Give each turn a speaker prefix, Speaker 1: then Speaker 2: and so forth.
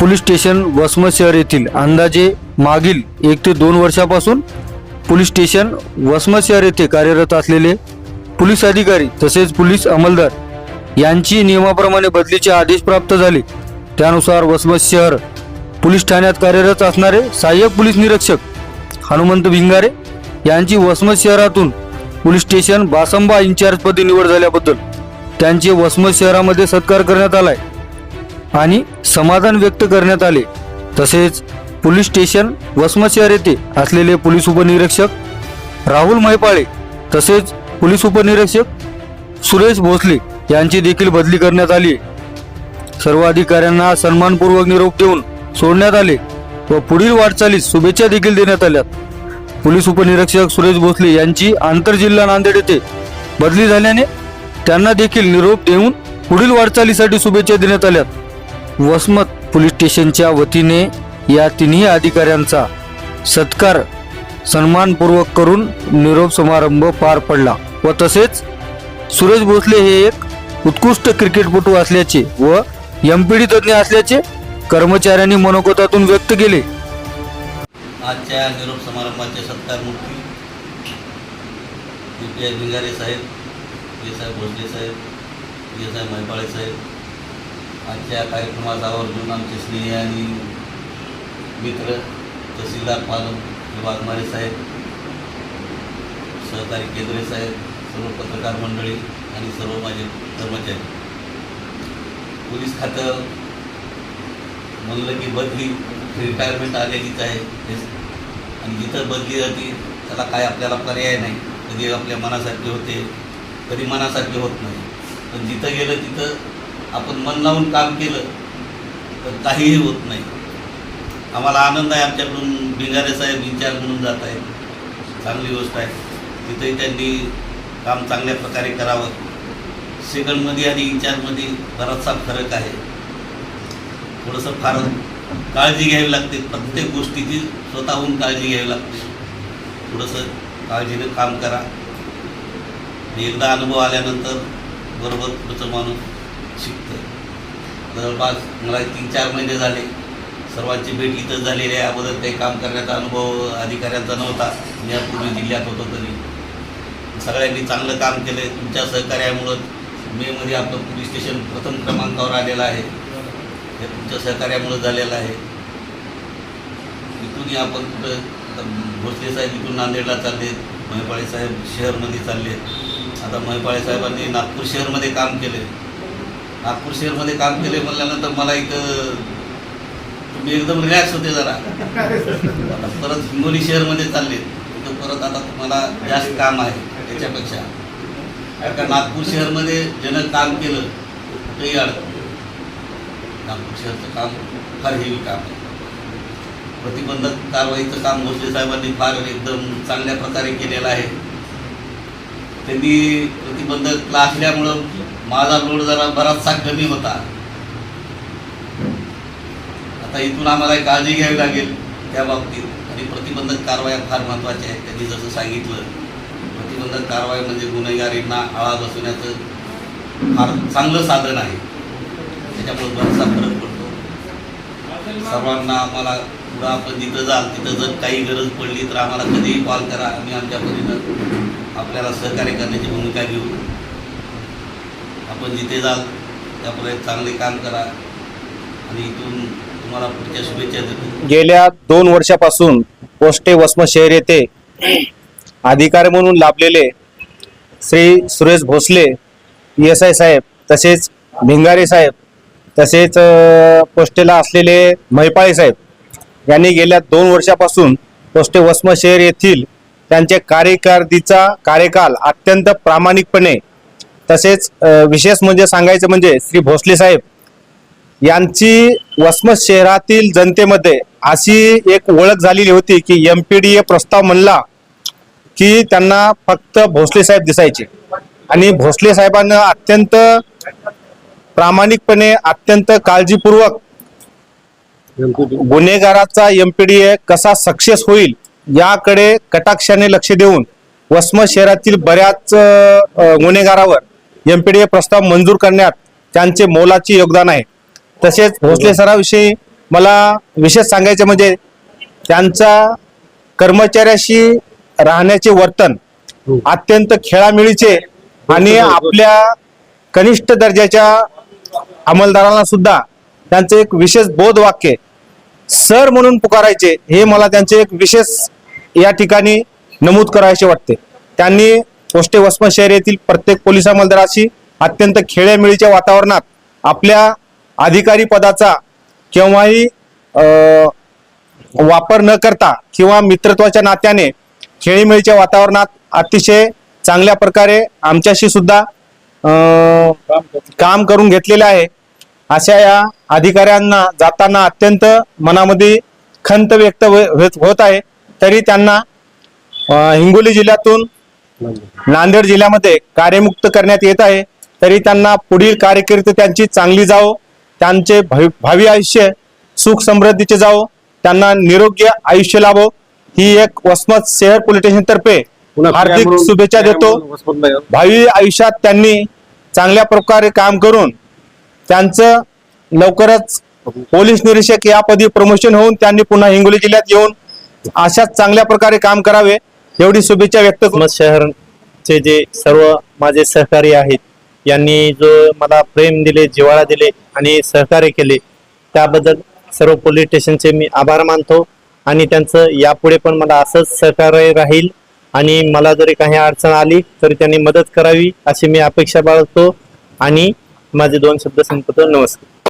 Speaker 1: Police station Vasmat शहर येथील अंदाजे मागील एक ते दोन वर्षापासून पोलीस स्टेशन वसमत शहर येथे कार्यरत असलेले पोलीस अधिकारी तसेच पोलीस अंमलदार यांची नियमाप्रमाणे बदलीचे आदेश प्राप्त झाले. त्यानुसार वसमत शहर पोलीस ठाण्यात कार्यरत असणारे सहाय्यक पोलीस निरीक्षक हनुमंत भिंगारे यांची वसमत शहरातून पोलीस स्टेशन बासंबा इन्चार्जपदी निवड झाल्याबद्दल त्यांचे वसमत शहरामध्ये सत्कार करण्यात आला आहे आणि समाधान व्यक्त करण्यात आले. तसेच पोलीस स्टेशन वसमशहर येथे असलेले पोलीस उपनिरीक्षक राहुल महिपाळे तसेच पोलीस उपनिरीक्षक सुरेश भोसले यांची देखील बदली करण्यात आली. सर्व अधिकाऱ्यांना सन्मानपूर्वक निरोप देऊन सोडण्यात आले व पुढील वाटचालीस शुभेच्छा देखील देण्यात आल्या. पोलीस उपनिरीक्षक सुरेश भोसले यांची आंतरजिल्हा नांदेड येथे बदली झाल्याने त्यांना देखील निरोप देऊन पुढील वाटचालीसाठी शुभेच्छा देण्यात आल्या. वसमत पोलीस स्टेशनच्या वतीने या तिन्ही अधिकाऱ्यांचा सत्कार सन्मानपूर्वक करून निरोप समारंभ पार पडला व तसेच सुरेश भोसले हे एक उत्कृष्ट क्रिकेटपटू असल्याचे व एम पी डी तज्ज्ञ असल्याचे कर्मचाऱ्यांनी मनोगतातून व्यक्त केले.
Speaker 2: आजच्या निरोप समारंभाचे सत्कार मूर्ती यू पी आय भिंगारे साहेब पी एस भोसले साहेब पी एस आय साहेब आजच्या कार्यक्रमात आवर्जून आमचे स्नेही आणि मित्र तहसीलदार पालक वाघमारे साहेब सहकारी केंद्रे साहेब सर्व पत्रकार मंडळी आणि सर्व माझे कर्मचारी. पोलीस खातं म्हणलं की बदली रिटायरमेंट आलेलीच आहे. आणि जिथं बदली जाते त्याला काय आपल्याला पर्याय नाही. कधी आपल्या मनासारखे होते कधी मनासारखे होत नाही. पण जिथं गेलं तिथं आपण मन लावून काम केलं तर काहीही होत नाही. आम्हाला आनंद आहे आमच्याकडून भिंगारे साहेब इन्चार्ज म्हणून जात आहेत. चांगली गोष्ट आहे. तिथंही त्यांनी काम चांगल्या प्रकारे करावं. सेकंडमध्ये आणि इन्चार्जमध्ये बराचसा फरक आहे. थोडंसं फार काळजी घ्यावी लागते. प्रत्येक गोष्टीची स्वतःहून काळजी घ्यावी लागते. थोडंसं काळजीनं काम करा. एकदा अनुभव आल्यानंतर बरोबर पुढचं माणूस शिकतं जवळपास मला तीन चार महिने झाले. सर्वांची भेट इथंच झालेली आहे. अगोदर काही काम करण्याचा अनुभव अधिकाऱ्यांचा नव्हता. मी यापूर्वी जिल्ह्यात होतो तरी. सगळ्यांनी चांगलं काम केलं आहे तुमच्या सहकार्यामुळं मेमध्ये आपलं पोलीस स्टेशन प्रथम क्रमांकावर आलेलं आहे. हे तुमच्या सहकार्यामुळं झालेलं आहे. इथूनही आपण कुठं आता भोसले साहेब इथून नांदेडला चालले. महिपाळे साहेब शहरमध्ये चालले. आता महिपाळे साहेबांनी नागपूर शहरमध्ये काम केले नागपूर शहरमध्ये काम केले म्हणल्यानंतर मला इथं तुम्ही एकदम रिलॅक्स होते जरा. आता परत हिंगोली शहरमध्ये चालले. तिथं परत आता तुम्हाला जास्त काम आहे त्याच्यापेक्षा. कारण नागपूर शहरमध्ये ज्यानं काम केलं कुठेही अडकलं. नागपूर शहरचं काम फार हेवी काम आहे. प्रतिबंधक कारवाईचं काम भोसले साहेबांनी फार एकदम चांगल्या प्रकारे केलेलं आहे. त्यांनी प्रतिबंधकला असल्यामुळं माझा लोड जरा बराचसा कमी होता. आता इथून आम्हाला काळजी घ्यावी लागेल त्या बाबतीत. आणि प्रतिबंधक कारवाया फार महत्त्वाच्या आहेत त्यांनी जसं सांगितलं. प्रतिबंधक कारवाई म्हणजे गुन्हेगारींना आळा बसवण्याचं फार चांगलं साधन आहे. त्याच्यामुळे बराचसा फरक पडतो. सर्वांना आम्हाला पुढं आपण जिथं जाल तिथं जर काही गरज पडली तर आम्हाला कधीही कॉल करा. आम्ही आमच्या परीनं आपल्याला सहकार्य करण्याची भूमिका घेऊ. आपण जिथे जाल त्यापर्यंत चांगले काम करा. आणि इथून तुम्हाला पुढच्या शुभेच्छा देतो.
Speaker 3: गेल्या दोन वर्षापासून पोस्टे वसमत शहर येथे अधिकारी म्हणून लाभलेले श्री सुरेश भोसले एस आय साहेब तसेच भिंगारे साहेब तसेच पोस्टेला असलेले महिपाळे साहेब यांनी गेल्या दोन वर्षापासून पोस्टे वसमत शहर येथील त्यांच्या कार्यकारिदीचा कार्यकाल अत्यंत प्रामाणिकपणे तसेच विशेष म्हणजे सांगायचं म्हणजे श्री भोसले साहेब यांची वसमत शहरातील जनतेमध्ये अशी एक ओळख झालेली होती की एम पी डी ए प्रस्ताव म्हणला की त्यांना फक्त भोसले साहेब दिसायचे. आणि भोसले साहेबांना अत्यंत प्रामाणिकपणे अत्यंत काळजीपूर्वक गुन्हेगाराचा एम पी डी ए कसा सक्सेस होईल याकडे कटाक्षाने लक्ष देऊन वसमत शहरातील बऱ्याच गुन्हेगारावर एमपीडीए प्रस्ताव मंजूर करण्यात त्यांचे मोलाचे योगदान आहे. तसेच भोसले सराविषयी मला विशेष सांगायचं म्हणजे त्यांचा कर्मचाऱ्याशी राहण्याचे वर्तन अत्यंत खेळामेळीचे आणि आपल्या कनिष्ठ दर्जाच्या अंमलदारांना सुद्धा त्यांचं एक विशेष बोध वाक्य सर म्हणून पुकारायचे हे मला त्यांचे एक विशेष या ठिकाणी नमूद करायचे वाटते. त्यांनी पोस्टे वसमत शहर येथील प्रत्येक पोलीस अंमलदाराशी अत्यंत खेळेमेळीच्या वातावरणात आपल्या अधिकारी पदाचा केव्हाही वापर न करता किंवा मित्रत्वाच्या नात्याने खेळीमेळीच्या वातावरणात अतिशय चांगल्या प्रकारे आमच्याशी सुद्धा काम करून घेतलेले आहे. अशा या अधिकाऱ्यांना जाताना अत्यंत मनामध्ये खंत व्यक्त होत आहे. तरी त्यांना हिंगोली जिल्ह्यातून नांदेड जिल्ह्यामध्ये कार्यमुक्त करण्यात येत आहे. तरी त्यांना पुढील कारकीर्द त्यांची चांगली जावो त्यांचे भवि- भावी आयुष्य सुख समृद्धीचे जावो त्यांना निरोग्य आयुष्य लाभो ही एक वसमत शहर पोलीस स्टेशन तर्फे हार्दिक शुभेच्छा देतो. भावी आयुष्यात त्यांनी चांगल्या प्रकारे काम करून त्यांचं लवकरच पोलीस निरीक्षक या पदी प्रमोशन होऊन त्यांनी पुन्हा हिंगोली जिल्ह्यात येऊन अशाच चांगल्या प्रकारे काम करावे एवढी शुभेच्छा व्यक्त
Speaker 4: शहरचे जे सर्व माझे सहकारी आहेत यांनी जो मला प्रेम दिले जिव्हाळा दिले आणि सहकार्य केले त्याबद्दल सर्व पोलीस स्टेशनचे मी आभार मानतो आणि त्यांचं यापुढे पण मला असंच सहकार्य राहील आणि मला जरी काही अडचण आली तरी त्यांनी मदत करावी अशी मी अपेक्षा बाळगतो आणि माझे दोन शब्द संपतो. नमस्कार.